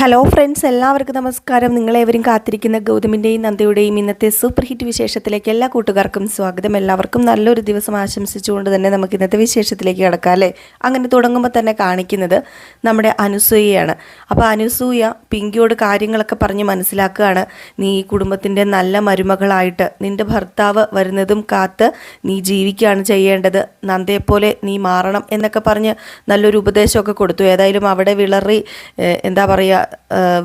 Hello friends എല്ലാവർക്കും നമസ്കാരം. നിങ്ങളേവരും കാത്തിരിക്കുന്ന ഗൗതമിന്റെയും നന്ദയുടെയും ഇന്നത്തെ സൂപ്പർ ഹിറ്റ് വിശേഷത്തിലേക്ക് എല്ലാ കൂട്ടുകാർക്കും സ്വാഗതം. എല്ലാവർക്കും നല്ലൊരു ദിവസം ആശംസിച്ചുകൊണ്ട് തന്നെ നമുക്ക് ഇന്നത്തെ വിശേഷത്തിലേക്ക് കിടക്കാം അല്ലേ? അങ്ങനെ തുടങ്ങുമ്പോൾ തന്നെ കാണിക്കുന്നത് നമ്മുടെ അനുസൂയയാണ്. അപ്പോൾ അനുസൂയ പിങ്കിയോട് കാര്യങ്ങളൊക്കെ പറഞ്ഞ് മനസ്സിലാക്കുകയാണ്. നീ ഈ കുടുംബത്തിന്റെ നല്ല മരുമകളായിട്ട് നിന്റെ ഭർത്താവ് വരുന്നതും കാത്ത് നീ ജീവിക്കുകയാണ് ചെയ്യേണ്ടത്. നന്ദയെപ്പോലെ നീ മാറണം എന്നൊക്കെ പറഞ്ഞ് നല്ലൊരു ഉപദേശമൊക്കെ കൊടുത്തു. ഏതായാലും അവിടെ വിളറി എന്താ പറയുക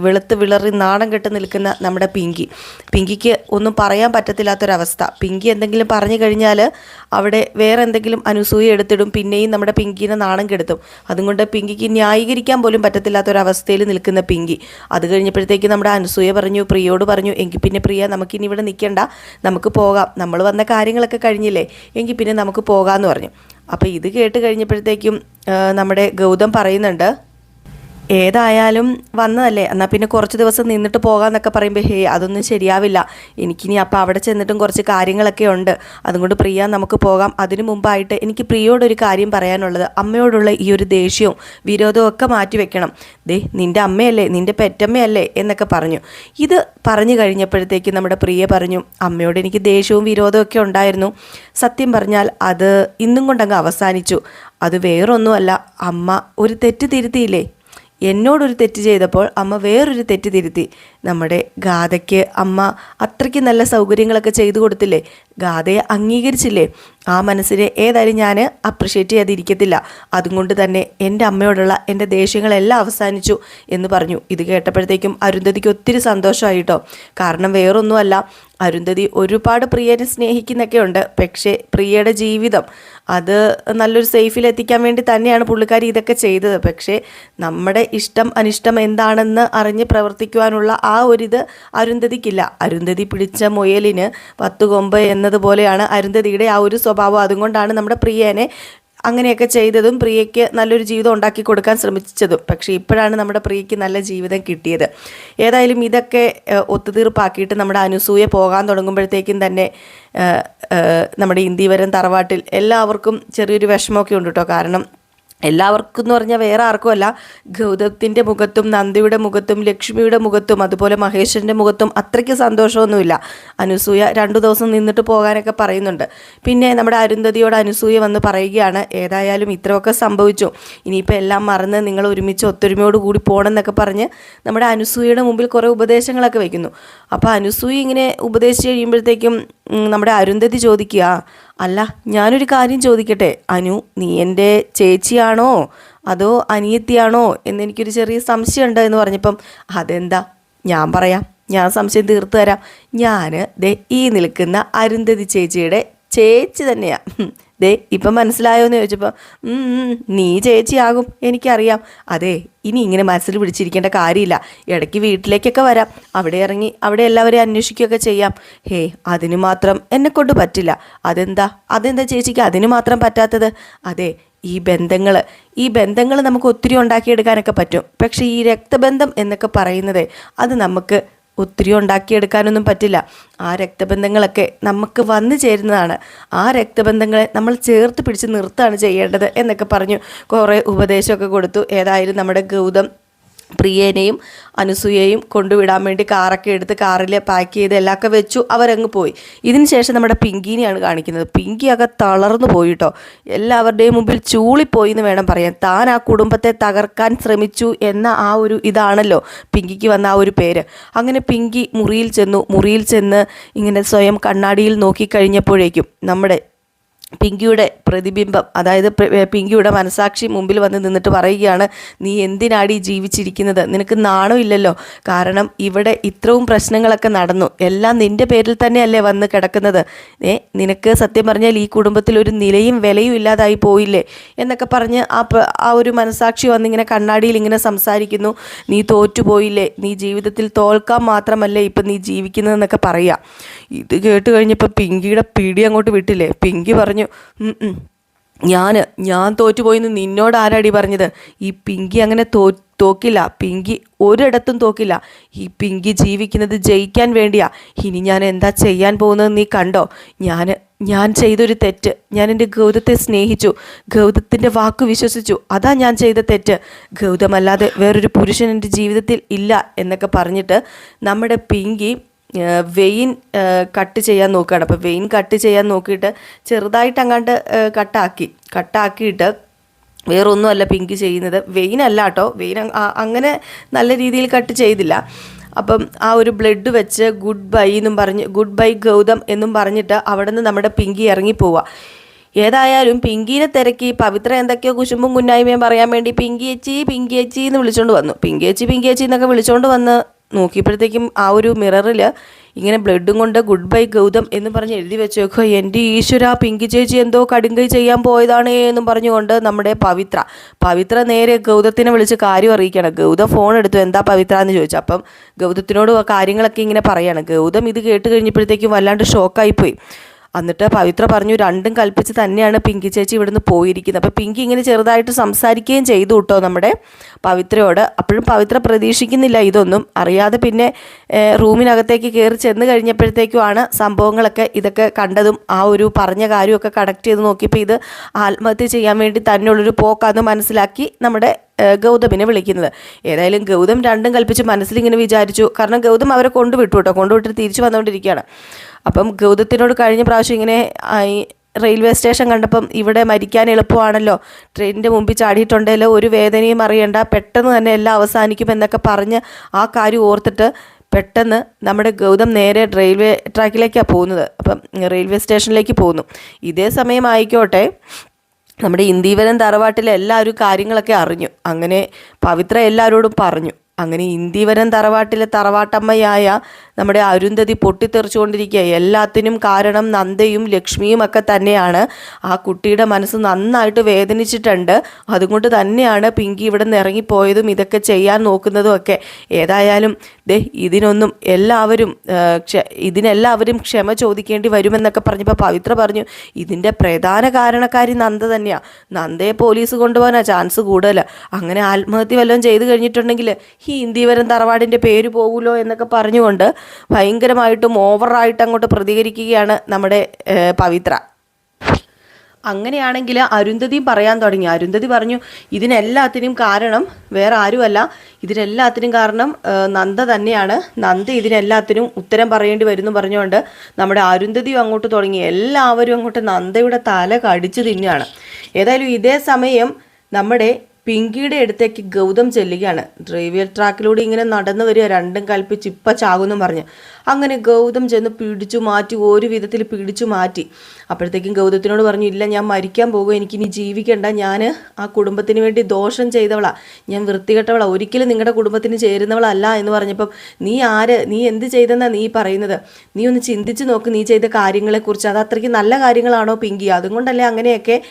വെളുത്ത് വിളറി നാണം കെട്ട് നിൽക്കുന്ന നമ്മുടെ പിങ്കി. പിങ്കിക്ക് ഒന്നും പറയാൻ പറ്റത്തില്ലാത്തൊരവസ്ഥ. പിങ്കി എന്തെങ്കിലും പറഞ്ഞു കഴിഞ്ഞാൽ അവിടെ വേറെ എന്തെങ്കിലും അനുസൂയ എടുത്തിടും പിന്നെയും നമ്മുടെ പിങ്കിനെ നാണം കെടുത്തും. അതുകൊണ്ട് പിങ്കിക്ക് ന്യായീകരിക്കാൻ പോലും പറ്റത്തില്ലാത്തൊരവസ്ഥയിൽ നിൽക്കുന്ന പിങ്കി. അത് കഴിഞ്ഞപ്പോഴത്തേക്ക് നമ്മുടെ അനുസൂയ പറഞ്ഞു പ്രിയോട് പറഞ്ഞു എങ്കിൽ പിന്നെ പ്രിയ നമുക്കിനി ഇവിടെ നിൽക്കണ്ട. നമുക്ക് പോകാം. നമ്മൾ വന്ന കാര്യങ്ങളൊക്കെ കഴിഞ്ഞില്ലേ? എങ്കിൽ പിന്നെ നമുക്ക് പോകാമെന്ന് പറഞ്ഞു. അപ്പോൾ ഇത് കേട്ട് കഴിഞ്ഞപ്പോഴത്തേക്കും നമ്മുടെ ഗൗതം പറയുന്നുണ്ട് ഏതായാലും വന്നതല്ലേ? എന്നാൽ പിന്നെ കുറച്ച് ദിവസം നിന്നിട്ട് പോകാമെന്നൊക്കെ പറയുമ്പോൾ ഹേ അതൊന്നും ശരിയാവില്ല. എനിക്കിനി അപ്പോൾ അവിടെ ചെന്നിട്ടും കുറച്ച് കാര്യങ്ങളൊക്കെ ഉണ്ട്. അതുകൊണ്ട് പ്രിയ നമുക്ക് പോകാം. അതിനു മുമ്പായിട്ട് എനിക്ക് പ്രിയോടൊരു കാര്യം പറയാനുള്ളത്. അമ്മയോടുള്ള ഈ ഒരു ദേഷ്യവും വിരോധവും ഒക്കെ മാറ്റി വെക്കണം. ദേ നിന്റെ അമ്മയല്ലേ നിന്റെ പെറ്റമ്മയല്ലേ എന്നൊക്കെ പറഞ്ഞു. ഇത് പറഞ്ഞു കഴിഞ്ഞപ്പോഴത്തേക്ക് നമ്മുടെ പ്രിയ പറഞ്ഞു അമ്മയോട് എനിക്ക് ദേഷ്യവും വിരോധവും ഒക്കെ ഉണ്ടായിരുന്നു. സത്യം പറഞ്ഞാൽ അത് ഇന്നും കൊണ്ടങ്ങ് അവസാനിച്ചു. അത് വേറൊന്നുമല്ല. അമ്മ ഒരു തെറ്റ് തിരുത്തിയില്ലേ? എന്നോടൊരു തെറ്റ് ചെയ്തപ്പോൾ അമ്മ വേറൊരു തെറ്റ് തിരുത്തി. നമ്മുടെ ഗാഥയ്ക്ക് അമ്മ അത്രയ്ക്ക് നല്ല സൗകര്യങ്ങളൊക്കെ ചെയ്തു കൊടുത്തില്ലേ? ഗാഥയെ അംഗീകരിച്ചില്ലേ? ആ മനസ്സിനെ ഏതായാലും ഞാൻ അപ്രിഷ്യേറ്റ് ചെയ്യാതിരിക്കത്തില്ല. അതുകൊണ്ട് തന്നെ എന്റെ അമ്മയോടുള്ള എന്റെ ദേഷ്യങ്ങളെല്ലാം അവസാനിച്ചു എന്ന് പറഞ്ഞു. ഇത് കേട്ടപ്പോഴത്തേക്കും അരുന്ധതിക്ക് ഒത്തിരി സന്തോഷമായിട്ടോ കാരണം വേറൊന്നുമല്ല അരുന്ധതി ഒരുപാട് പ്രിയനെ സ്നേഹിക്കുന്നൊക്കെ ഉണ്ട് പക്ഷേ പ്രിയയുടെ ജീവിതം അത് നല്ലൊരു സേഫിൽ എത്തിക്കാൻ വേണ്ടി തന്നെയാണ് പുള്ളിക്കാരി ഇതൊക്കെ ചെയ്തത്. പക്ഷേ നമ്മുടെ ഇഷ്ടം അനിഷ്ടം എന്താണെന്ന് അറിഞ്ഞ് പ്രവർത്തിക്കുവാനുള്ള ഒരിത് അരുന്ധതിക്കില്ല. അരുന്ധതി പിടിച്ച മുയലിന് പത്ത് കൊമ്പ് എന്നതുപോലെയാണ് അരുന്ധതിയുടെ ആ ഒരു സ്വഭാവം. അതുകൊണ്ടാണ് നമ്മുടെ പ്രിയനെ അങ്ങനെയൊക്കെ ചെയ്തതും പ്രിയയ്ക്ക് നല്ലൊരു ജീവിതം ഉണ്ടാക്കി കൊടുക്കാൻ ശ്രമിച്ചതും. പക്ഷേ ഇപ്പോഴാണ് നമ്മുടെ പ്രിയയ്ക്ക് നല്ല ജീവിതം കിട്ടിയത്. ഏതായാലും ഇതൊക്കെ ഒത്തുതീർപ്പാക്കിയിട്ട് നമ്മുടെ അനുസൂയ പോകാൻ തുടങ്ങുമ്പോഴത്തേക്കും തന്നെ നമ്മുടെ ഇന്ത്യവരം തറവാട്ടിൽ എല്ലാവർക്കും ചെറിയൊരു വിഷമമൊക്കെ ഉണ്ട് കേട്ടോ. കാരണം എല്ലാവർക്കും എന്ന് പറഞ്ഞാൽ വേറെ ആർക്കുമല്ല ഗൗതത്തിന്റെ മുഖത്തും നന്ദിയുടെ മുഖത്തും ലക്ഷ്മിയുടെ മുഖത്തും അതുപോലെ മഹേഷിന്റെ മുഖത്തും അത്രയ്ക്ക് സന്തോഷമൊന്നുമില്ല. അനുസൂയ രണ്ടു ദിവസം നിന്നിട്ട് പോകാനൊക്കെ പറയുന്നുണ്ട്. പിന്നെ നമ്മുടെ അരുന്ധതിയോട് അനുസൂയ വന്ന് പറയുകയാണ് ഏതായാലും ഇത്രയൊക്കെ സംഭവിച്ചു. ഇനിയിപ്പോൾ എല്ലാം മറന്ന് നിങ്ങൾ ഒരുമിച്ച് ഒത്തൊരുമയോട് കൂടി പോകണം എന്നൊക്കെ പറഞ്ഞ് നമ്മുടെ അനുസൂയയുടെ മുമ്പിൽ കുറേ ഉപദേശങ്ങളൊക്കെ വയ്ക്കുന്നു അപ്പോൾ അനുസൂയ ഇങ്ങനെ ഉപദേശിച്ച് കഴിയുമ്പോഴത്തേക്കും നമ്മുടെ അരുന്ധതി ചോദിക്കുക അല്ല ഞാനൊരു കാര്യം ചോദിക്കട്ടെ? അനു നീ എന്റെ ചേച്ചിയാണോ? അതോ അനിയത്തിയാണോ? എന്നെനിക്കൊരു ചെറിയ സംശയമുണ്ട് എന്ന് പറഞ്ഞപ്പം അതെന്താ? ഞാൻ പറയാം. ഞാൻ സംശയം തീർത്തു തരാം. ഞാൻ ദേ ഈ നിൽക്കുന്ന അരുന്ധതി ചേച്ചിയുടെ ചേച്ചി തന്നെയാ. ഹും. ദേ ഇപ്പം മനസ്സിലായോ എന്ന് ചോദിച്ചപ്പോൾ "ഉം, ഉം, നീ ചേച്ചിയാകും എനിക്കറിയാം. അതെ ഇനി ഇങ്ങനെ മനസ്സിൽ പിടിച്ചിരിക്കേണ്ട കാര്യമില്ല. ഇടയ്ക്ക് വീട്ടിലേക്കൊക്കെ വരാം. അവിടെ ഇറങ്ങി അവിടെ എല്ലാവരെയും അന്വേഷിക്കുകയൊക്കെ ചെയ്യാം. ഹേ അതിന് മാത്രം എന്നെ കൊണ്ട് പറ്റില്ല. അതെന്താ? അതെന്താ ചേച്ചിക്ക് അതിന് മാത്രം പറ്റാത്തത്? അതെ ഈ ബന്ധങ്ങൾ ഈ ബന്ധങ്ങൾ നമുക്ക് ഒത്തിരി ഉണ്ടാക്കിയെടുക്കാനൊക്കെ പറ്റും. പക്ഷേ ഈ രക്തബന്ധം എന്നൊക്കെ പറയുന്നത് അത് നമുക്ക് ഒത്തിരി ഉണ്ടാക്കിയെടുക്കാനൊന്നും പറ്റില്ല. ആ രക്തബന്ധങ്ങളൊക്കെ നമുക്ക് വന്നു ചേരുന്നതാണ്. ആ രക്തബന്ധങ്ങളെ നമ്മൾ ചേർത്ത് പിടിച്ച് നിർത്തുകയാണ് ചെയ്യേണ്ടത് എന്നൊക്കെ പറഞ്ഞു കുറേ ഉപദേശമൊക്കെ കൊടുത്തു. ഏതായാലും നമ്മുടെ ഗൗതം പ്രിയേനെയും അനുസൂയയും കൊണ്ടുവിടാൻ വേണ്ടി കാറൊക്കെ എടുത്ത് കാറിൽ പാക്ക് ചെയ്ത് എല്ലാമൊക്കെ വെച്ചു. അവരങ്ങ് പോയി. ഇതിന് ശേഷം നമ്മുടെ പിങ്കിനെയാണ് കാണിക്കുന്നത്. പിങ്കിയൊക്കെ തളർന്നു പോയിട്ടോ എല്ലാവരുടെയും മുമ്പിൽ ചൂളിപ്പോയി എന്ന് വേണം പറയാൻ. താൻ ആ കുടുംബത്തെ തകർക്കാൻ ശ്രമിച്ചു എന്ന ആ ഒരു ഇതാണല്ലോ പിങ്കിക്ക് വന്ന ആ ഒരു പേര്. അങ്ങനെ പിങ്കി മുറിയിൽ ചെന്നു. മുറിയിൽ ചെന്ന് ഇങ്ങനെ സ്വയം കണ്ണാടിയിൽ നോക്കിക്കഴിഞ്ഞപ്പോഴേക്കും നമ്മുടെ പിങ്കിയുടെ പ്രതിബിംബം അതായത് പിങ്കിയുടെ മനസാക്ഷി മുമ്പിൽ വന്ന് നിന്നിട്ട് പറയുകയാണ് നീ എന്തിനാടി ജീവിച്ചിരിക്കുന്നത്? നിനക്ക് നാണമില്ലല്ലോ കാരണം ഇവിടെ ഇത്രയും പ്രശ്നങ്ങളൊക്കെ നടന്നു. എല്ലാം നിന്റെ പേരിൽ തന്നെയല്ലേ വന്ന് കിടക്കുന്നത്. ഏ നിനക്ക് സത്യം പറഞ്ഞാൽ ഈ കുടുംബത്തിൽ ഒരു നിലയും വിലയും ഇല്ലാതായി പോയില്ലേ? എന്നൊക്കെ പറഞ്ഞ് ആ ആ ഒരു മനസാക്ഷി വന്നിങ്ങനെ കണ്ണാടിയിൽ ഇങ്ങനെ സംസാരിക്കുന്നു. നീ തോറ്റുപോയില്ലേ? നീ ജീവിതത്തിൽ തോൽക്കാൻ മാത്രമല്ലേ ഇപ്പം നീ ജീവിക്കുന്നതെന്നൊക്കെ പറയാം. ഇത് കേട്ട് കഴിഞ്ഞപ്പോൾ പിങ്കിയുടെ പിടി അങ്ങോട്ട് വിട്ടില്ലേ? പിങ്കി പറഞ്ഞു "ഉം ഉം. ഞാൻ ഞാൻ തോറ്റുപോയിന്ന് നിന്നോട് ആരാടി പറഞ്ഞത്? ഈ പിങ്കി അങ്ങനെ തോ തോക്കില്ല. പിങ്കി ഒരിടത്തും തോക്കില്ല. ഈ പിങ്കി ജീവിക്കുന്നത് ജയിക്കാൻ വേണ്ടിയാ. ഇനി ഞാൻ എന്താ ചെയ്യാൻ പോകുന്നത് നീ കണ്ടോ? ഞാൻ ഞാൻ ചെയ്തൊരു തെറ്റ്. ഞാൻ എന്റെ ഗൗതത്തെ സ്നേഹിച്ചു. ഗൗതത്തിന്റെ വാക്ക് വിശ്വസിച്ചു. അതാ ഞാൻ ചെയ്ത തെറ്റ്. ഗൗതമല്ലാതെ വേറൊരു പുരുഷൻ എന്റെ ജീവിതത്തിൽ ഇല്ല എന്നൊക്കെ പറഞ്ഞിട്ട് നമ്മുടെ പിങ്കി വെയിൻ കട്ട് ചെയ്യാൻ നോക്കുകയാണ്. അപ്പോൾ വെയിൻ കട്ട് ചെയ്യാൻ നോക്കിയിട്ട് ചെറുതായിട്ട് അങ്ങാണ്ട് കട്ടാക്കി. കട്ടാക്കിയിട്ട് വേറൊന്നുമല്ല പിങ്ക് ചെയ്യുന്നത്. വെയിൻ അല്ല കേട്ടോ. വെയിൻ അങ്ങനെ നല്ല രീതിയിൽ കട്ട് ചെയ്തില്ല. അപ്പം ആ ഒരു ബ്ലഡ് വെച്ച് ഗുഡ് ബൈ എന്നും പറഞ്ഞ് ഗുഡ് ബൈ ഗൗതം എന്നും പറഞ്ഞിട്ട് അവിടെ നിന്ന് നമ്മുടെ പിങ്കി ഇറങ്ങി പോവുക ഏതായാലും പിങ്കിനെ തിരക്കി പവിത്ര എന്തൊക്കെയോ കുശുമ്പും കുന്നായ്മയും പറയാൻ വേണ്ടി പിങ്കി ചേച്ചി പിങ്കി ചേച്ചി എന്ന് വിളിച്ചുകൊണ്ട് വന്നു. പിങ്കി ചേച്ചി പിങ്കി ചേച്ചി എന്നൊക്കെ വിളിച്ചുകൊണ്ട് വന്ന് നോക്കിയപ്പോഴത്തേക്കും ആ ഒരു മിററിൽ ഇങ്ങനെ ബ്ലഡും കൊണ്ട് ഗുഡ് ബൈ ഗൗതം എന്ന് പറഞ്ഞ് എഴുതി വെച്ചേക്കോ എന്റെ ഈശ്വര പിങ്കി ചേച്ചി എന്തോ കടുങ്കൈ ചെയ്യാൻ പോയതാണ് എന്നും പറഞ്ഞുകൊണ്ട് നമ്മുടെ പവിത്ര. പവിത്ര നേരെ ഗൗതത്തിനെ വിളിച്ച് കാര്യം അറിയിക്കണം ഗൗതം ഫോൺ എടുത്തു. എന്താ പവിത്ര? എന്ന് ചോദിച്ചു. അപ്പം ഗൗതത്തിനോട് കാര്യങ്ങളൊക്കെ ഇങ്ങനെ പറയാണ്. ഗൗതം ഇത് കേട്ട് കഴിഞ്ഞപ്പോഴത്തേക്കും വല്ലാണ്ട് ഷോക്കായിപ്പോയി എന്നിട്ട് പവിത്ര പറഞ്ഞു രണ്ടും കൽപ്പിച്ച് തന്നെയാണ് പിങ്കി ചേച്ചി ഇവിടുന്ന് പോയിരിക്കുന്നത്. അപ്പോൾ പിങ്കി ഇങ്ങനെ ചെറുതായിട്ട് സംസാരിക്കുകയും ചെയ്തു കേട്ടോ നമ്മുടെ പവിത്രയോട്. അപ്പോഴും പവിത്ര പ്രതീക്ഷിക്കുന്നില്ല ഇതൊന്നും. അറിയാതെ പിന്നെ റൂമിനകത്തേക്ക് കയറി ചെന്ന് കഴിഞ്ഞപ്പോഴത്തേക്കുമാണ് സംഭവങ്ങളൊക്കെ ഇതൊക്കെ കണ്ടതും. ആ ഒരു പറഞ്ഞ കാര്യമൊക്കെ കണക്ട് ചെയ്ത് നോക്കിയപ്പോൾ ഇത് ആത്മഹത്യ ചെയ്യാൻ വേണ്ടി തന്നെയുള്ളൊരു പോക്കാന്ന് മനസ്സിലാക്കി നമ്മുടെ ഗൗതമിനെ വിളിക്കുന്നത്. ഏതായാലും ഗൗതം രണ്ടും കൽപ്പിച്ച് മനസ്സിലിങ്ങനെ വിചാരിച്ചു. കാരണം ഗൗതം അവരെ കൊണ്ടുവിട്ടു കേട്ടോ. കൊണ്ടുവിട്ടിട്ട് തിരിച്ചു വന്നുകൊണ്ടിരിക്കുകയാണ്. അപ്പം ഗൗതത്തിനോട് കഴിഞ്ഞ പ്രാവശ്യം ഇങ്ങനെ റെയിൽവേ സ്റ്റേഷൻ കണ്ടപ്പം ഇവിടെ മരിക്കാൻ എളുപ്പമാണല്ലോ. ട്രെയിനിന്റെ മുമ്പിൽ ചാടിയിട്ടുണ്ടെങ്കിൽ ഒരു വേദനയും അറിയണ്ട. പെട്ടെന്ന് തന്നെ എല്ലാം അവസാനിക്കും എന്നൊക്കെ പറഞ്ഞ് ആ കാര്യം ഓർത്തിട്ട് പെട്ടെന്ന് നമ്മുടെ ഗൗതം നേരെ റെയിൽവേ ട്രാക്കിലേക്കാണ് പോകുന്നത്. അപ്പം റെയിൽവേ സ്റ്റേഷനിലേക്ക് പോകുന്നു. ഇതേ സമയം ആയിക്കോട്ടെ നമ്മുടെ ഇന്ദീവനം തറവാട്ടിലെ എല്ലാവരും കാര്യങ്ങളൊക്കെ അറിഞ്ഞു. അങ്ങനെ പവിത്ര എല്ലാവരോടും പറഞ്ഞു. അങ്ങനെ ഇന്ദിവരം തറവാട്ടിലെ തറവാട്ടമ്മയായ നമ്മുടെ അരുന്ധതി പൊട്ടിത്തെറിച്ചുകൊണ്ടിരിക്കുക. എല്ലാത്തിനും കാരണം നന്ദയും ലക്ഷ്മിയും ഒക്കെ തന്നെയാണ്. ആ കുട്ടിയുടെ മനസ്സ് നന്നായിട്ട് വേദനിച്ചിട്ടുണ്ട്. അതുകൊണ്ട് തന്നെയാണ് പിങ്കി ഇവിടെ നിന്ന് ഇറങ്ങിപ്പോയതും ഇതൊക്കെ ചെയ്യാൻ നോക്കുന്നതും ഒക്കെ. ഏതായാലും ദേ ഇതിനൊന്നും എല്ലാവരും ഇതിനെല്ലാവരും ക്ഷമ ചോദിക്കേണ്ടി വരുമെന്നൊക്കെ പറഞ്ഞപ്പോൾ പവിത്ര പറഞ്ഞു ഇതിന്റെ പ്രധാന കാരണക്കാരി നന്ദ തന്നെയാണ് നന്ദയെ പോലീസ് കൊണ്ടുപോകാനാണ് ചാൻസ് കൂടുതൽ അങ്ങനെ ആത്മഹത്യ വല്ലതും ചെയ്തു കഴിഞ്ഞിട്ടുണ്ടെങ്കിൽ ഈ ഇന്ത്യവരം തറവാടിന്റെ പേര് പോകുമല്ലോ എന്നൊക്കെ പറഞ്ഞുകൊണ്ട് ഭയങ്കരമായിട്ടും ഓവറായിട്ട് അങ്ങോട്ട് പ്രതികരിക്കുകയാണ് നമ്മുടെ പവിത്ര. അങ്ങനെയാണെങ്കിൽ അരുന്ധതി പറയാൻ തുടങ്ങി. അരുന്ധതി പറഞ്ഞു ഇതിനെല്ലാത്തിനും കാരണം വേറെ ആരുമല്ല. ഇതിനെല്ലാത്തിനും കാരണം നന്ദ തന്നെയാണ്. നന്ദ ഇതിനെല്ലാത്തിനും ഉത്തരം പറയേണ്ടി വരുന്നു പറഞ്ഞുകൊണ്ട് നമ്മുടെ അരുന്ധതി അങ്ങോട്ട് തുടങ്ങി. എല്ലാവരും അങ്ങോട്ട് നന്ദയുടെ തല കടിച്ചു തിന്നാണ് ഏതായാലും ഇതേ സമയം നമ്മുടെ പിങ്കിയുടെ അടുത്തേക്ക് ഗൗതം ചെല്ലുകയാണ്. റെയിൽവേ ട്രാക്കിലൂടെ ഇങ്ങനെ നടന്നു വരിക രണ്ടും കൽപ്പിച്ച് ഇപ്പം ചാകുമെന്ന് പറഞ്ഞ്. അങ്ങനെ ഗൗതം ചെന്ന് പിടിച്ചു മാറ്റി ഒരു വിധത്തിൽ പിടിച്ചു മാറ്റി. അപ്പോഴത്തേക്കും ഗൗതത്തിനോട് പറഞ്ഞു ഇല്ല ഞാൻ മരിക്കാൻ പോകും. എനിക്കിനി ജീവിക്കണ്ട. ഞാൻ ആ കുടുംബത്തിന് വേണ്ടി ദോഷം ചെയ്തവളാ. ഞാൻ വൃത്തികെട്ടവളാ. ഒരിക്കലും നിങ്ങളുടെ കുടുംബത്തിന് ചേരുന്നവളല്ല എന്ന് പറഞ്ഞപ്പം നീ ആര്? നീ എന്ത് ചെയ്തെന്നാ നീ പറയുന്നത്? നീ ഒന്ന് ചിന്തിച്ച് നോക്ക്. നീ ചെയ്ത കാര്യങ്ങളെക്കുറിച്ച്. അത് അത്രയ്ക്ക് നല്ല കാര്യങ്ങളാണോ പിങ്കി? അതുകൊണ്ടല്ലേ അങ്ങനെയൊക്കെ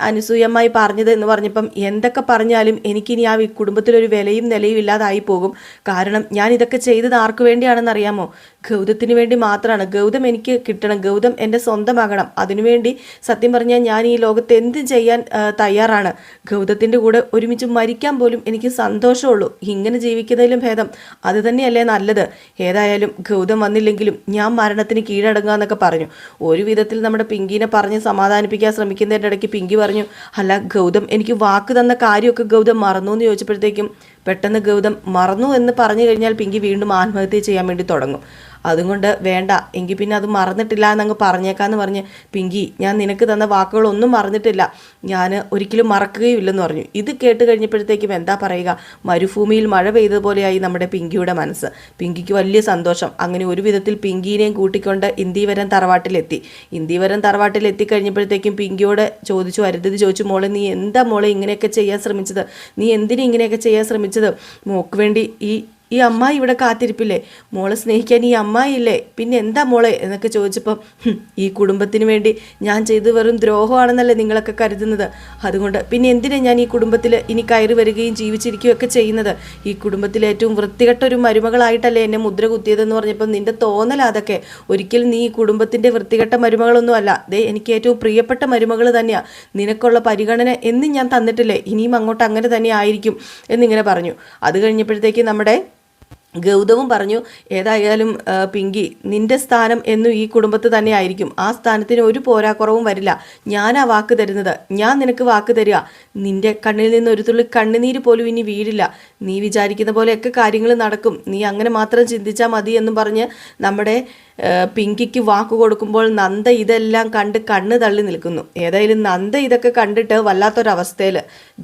അനസൂയമായി പറഞ്ഞത് എന്ന് പറഞ്ഞപ്പം എന്തൊക്കെ പറഞ്ഞാലും എനിക്കിനി ആ കുടുംബത്തിലൊരു വിലയും നിലയും ഇല്ലാതായി പോകും. കാരണം ഞാൻ ഇതൊക്കെ ചെയ്തത് ആർക്ക് വേണ്ടിയാണെന്ന് അറിയാമോ ഗൗതത്തിന് വേണ്ടി മാത്രമാണ് ഗൗതം എനിക്ക് കിട്ടണം. ഗൗതം എന്റെ സ്വന്തമാകണം. അതിനുവേണ്ടി സത്യം പറഞ്ഞാൽ ഞാൻ ഈ ലോകത്ത് എന്ത് ചെയ്യാൻ തയ്യാറാണ്. ഗൗതത്തിന്റെ കൂടെ ഒരുമിച്ച് മരിക്കാൻ പോലും എനിക്ക് സന്തോഷമുള്ളൂ. ഇങ്ങനെ ജീവിക്കുന്നതിലും ഭേദം അത് തന്നെയല്ലേ നല്ലത്. ഏതായാലും ഗൗതം വന്നില്ലെങ്കിലും ഞാൻ മരണത്തിന് കീഴടങ്ങുക എന്നൊക്കെ പറഞ്ഞു. ഒരു വിധത്തിൽ നമ്മുടെ പിങ്കിനെ പറഞ്ഞ് സമാധാനിപ്പിക്കാൻ ശ്രമിക്കുന്നതിന്റെ ഇടയ്ക്ക് പിങ്കി പറഞ്ഞു അല്ല ഗൗതം എനിക്ക് വാക്ക് തന്ന കാര്യമൊക്കെ ഗൗതം മറന്നു എന്ന് ചോദിച്ചപ്പോഴത്തേക്കും പെട്ടെന്ന് ഗൗതം മറന്നു എന്ന് പറഞ്ഞു കഴിഞ്ഞാൽ പിങ്കി വീണ്ടും ആത്മഹത്യ ചെയ്യാൻ വേണ്ടി തുടങ്ങും. അതുകൊണ്ട് വേണ്ട എങ്കിൽ പിന്നെ അത് മറന്നിട്ടില്ല എന്നങ്ങ് പറഞ്ഞേക്കാന്ന് പറഞ്ഞ് പിങ്കി ഞാൻ നിനക്ക് തന്ന വാക്കുകളൊന്നും മറന്നിട്ടില്ല. ഞാൻ ഒരിക്കലും മറക്കുകയുമില്ലെന്ന് പറഞ്ഞു. ഇത് കേട്ട് കഴിഞ്ഞപ്പോഴത്തേക്കും എന്താ പറയുക? മരുഭൂമിയിൽ മഴ പെയ്തതുപോലെയായി നമ്മുടെ പിങ്കിയുടെ മനസ്സ്. പിങ്കിക്ക് വലിയ സന്തോഷം. അങ്ങനെ ഒരു വിധത്തിൽ പിങ്കിനെയും കൂട്ടിക്കൊണ്ട് ഇന്ദീവരം തറവാട്ടിലെത്തി. ഇന്ദീവരം തറവാട്ടിലെത്തി കഴിഞ്ഞപ്പോഴത്തേക്കും പിങ്കിയോട് ചോദിച്ചു അരുതത് ചോദിച്ചു മോളെ നീ എന്താ മോളെ ഇങ്ങനെയൊക്കെ ചെയ്യാൻ ശ്രമിച്ചത്? നീ എന്തിനു ഇങ്ങനെയൊക്കെ ചെയ്യാൻ ശ്രമിച്ചത്? മോക്ക് വേണ്ടി ഈ ഈ അമ്മായി ഇവിടെ കാത്തിരിപ്പില്ലേ? മോളെ സ്നേഹിക്കാൻ ഈ അമ്മായി ഇല്ലേ? പിന്നെ എന്താ മോളെ? എന്നൊക്കെ ചോദിച്ചപ്പം ഈ കുടുംബത്തിന് വേണ്ടി ഞാൻ ചെയ്ത് വെറും ദ്രോഹമാണെന്നല്ലേ നിങ്ങളൊക്കെ കരുതുന്നത്. അതുകൊണ്ട് പിന്നെ എന്തിനാണ് ഞാൻ ഈ കുടുംബത്തിൽ ഇനി കയറി വരികയും ജീവിച്ചിരിക്കുകയൊക്കെ ചെയ്യുന്നത്? ഈ കുടുംബത്തിലെ ഏറ്റവും വൃത്തികെട്ട ഒരു മരുമകളായിട്ടല്ലേ എന്നെ മുദ്ര കുത്തിയതെന്ന് പറഞ്ഞപ്പം നിന്റെ തോന്നല അതൊക്കെ. ഒരിക്കലും നീ ഈ കുടുംബത്തിന്റെ വൃത്തികെട്ട മരുമകളൊന്നും അല്ല. ദേ എനിക്ക് ഏറ്റവും പ്രിയപ്പെട്ട മരുമകൾ തന്നെയാണ് നിനക്കുള്ള പരിഗണന എന്നും ഞാൻ തന്നിട്ടില്ലേ? ഇനിയും അങ്ങോട്ട് അങ്ങനെ തന്നെ ആയിരിക്കും എന്നിങ്ങനെ പറഞ്ഞു. അത് കഴിഞ്ഞപ്പോഴത്തേക്ക് നമ്മുടെ ഗൗതവും പറഞ്ഞു ഏതായാലും പിങ്കി നിന്റെ സ്ഥാനം എന്നും ഈ കുടുംബത്ത് തന്നെ ആയിരിക്കും. ആ സ്ഥാനത്തിന് ഒരു പോരാക്കുറവും വരില്ല. ഞാൻ ആ വാക്ക് തരുന്നത്. ഞാൻ നിനക്ക് വാക്ക് തരിക. നിന്റെ കണ്ണിൽ നിന്ന് ഒരു തുള്ളി കണ്ണുനീര് പോലും ഇനി വീഴില്ല. നീ വിചാരിക്കുന്ന പോലെയൊക്കെ കാര്യങ്ങൾ നടക്കും. നീ അങ്ങനെ മാത്രം ചിന്തിച്ചാൽ മതി എന്നും പറഞ്ഞ് നമ്മുടെ പിങ്കിക്ക് വാക്ക് കൊടുക്കുമ്പോൾ നന്ദ ഇതെല്ലാം കണ്ട് കണ്ണ് തള്ളി നിൽക്കുന്നു. ഏതായാലും നന്ദ ഇതൊക്കെ കണ്ടിട്ട് വല്ലാത്തൊരവസ്ഥയിൽ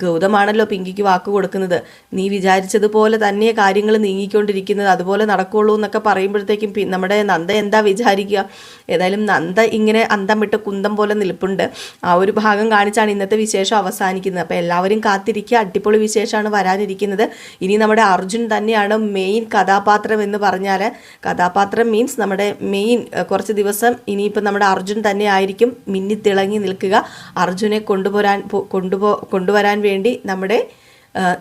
ഗൗതമാണല്ലോ പിങ്കിക്ക് വാക്ക് കൊടുക്കുന്നത്. നീ വിചാരിച്ചതുപോലെ തന്നെ കാര്യങ്ങൾ നീങ്ങിക്കൊണ്ടിരിക്കുന്നത്. അതുപോലെ നടക്കുള്ളൂ എന്നൊക്കെ പറയുമ്പോഴത്തേക്കും നമ്മുടെ നന്ദ എന്താ വിചാരിക്കുക? ഏതായാലും നന്ദ ഇങ്ങനെ അന്തം വിട്ട് കുന്തം പോലെ നിൽപ്പുണ്ട്. ആ ഒരു ഭാഗം കാണിച്ചാണ് ഇന്നത്തെ വിശേഷം അവസാനിക്കുന്നത്. അപ്പോൾ എല്ലാവരും കാത്തിരിക്കുക. അടിപൊളി വിശേഷമാണ് വരാനിരിക്കുന്നത്. ഇനി നമ്മുടെ അർജുൻ തന്നെയാണ് മെയിൻ കഥാപാത്രം എന്ന് പറഞ്ഞാൽ കഥാപാത്രം മീൻസ് നമ്മുടെ മെയിൻ കുറച്ച് ദിവസം ഇനിയിപ്പോൾ നമ്മുടെ അർജുൻ തന്നെ ആയിരിക്കും മിന്നി തിളങ്ങി നിൽക്കുക. അർജുനെ കൊണ്ടുപോരാൻ കൊണ്ടുപോ കൊണ്ടുവരാൻ വേണ്ടി നമ്മുടെ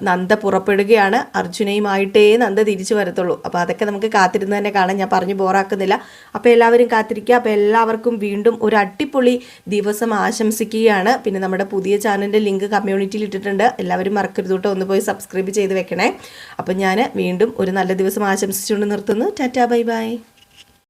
നന്ദ പുറപ്പെടുകയാണ്. അർജുനയുമായിട്ടേ നന്ദ തിരിച്ചു വരത്തുള്ളൂ. അപ്പോൾ അതൊക്കെ നമുക്ക് കാത്തിരുന്ന് തന്നെ കാണാൻ ഞാൻ പറഞ്ഞു ബോറാക്കുന്നില്ല. അപ്പോൾ എല്ലാവരും കാത്തിരിക്കുക. അപ്പോൾ എല്ലാവർക്കും വീണ്ടും ഒരു അടിപൊളി ദിവസം ആശംസിക്കുകയാണ്. പിന്നെ നമ്മുടെ പുതിയ ചാനലിന്റെ ലിങ്ക് കമ്മ്യൂണിറ്റിയിൽ ഇട്ടിട്ടുണ്ട്. എല്ലാവരും മറക്കരുത് കേട്ടോ. ഒന്ന് പോയി സബ്സ്ക്രൈബ് ചെയ്ത് വെക്കണേ. അപ്പോൾ ഞാൻ വീണ്ടും ഒരു നല്ല ദിവസം ആശംസിച്ചുകൊണ്ട് നിർത്തുന്നു. Tata bye bye.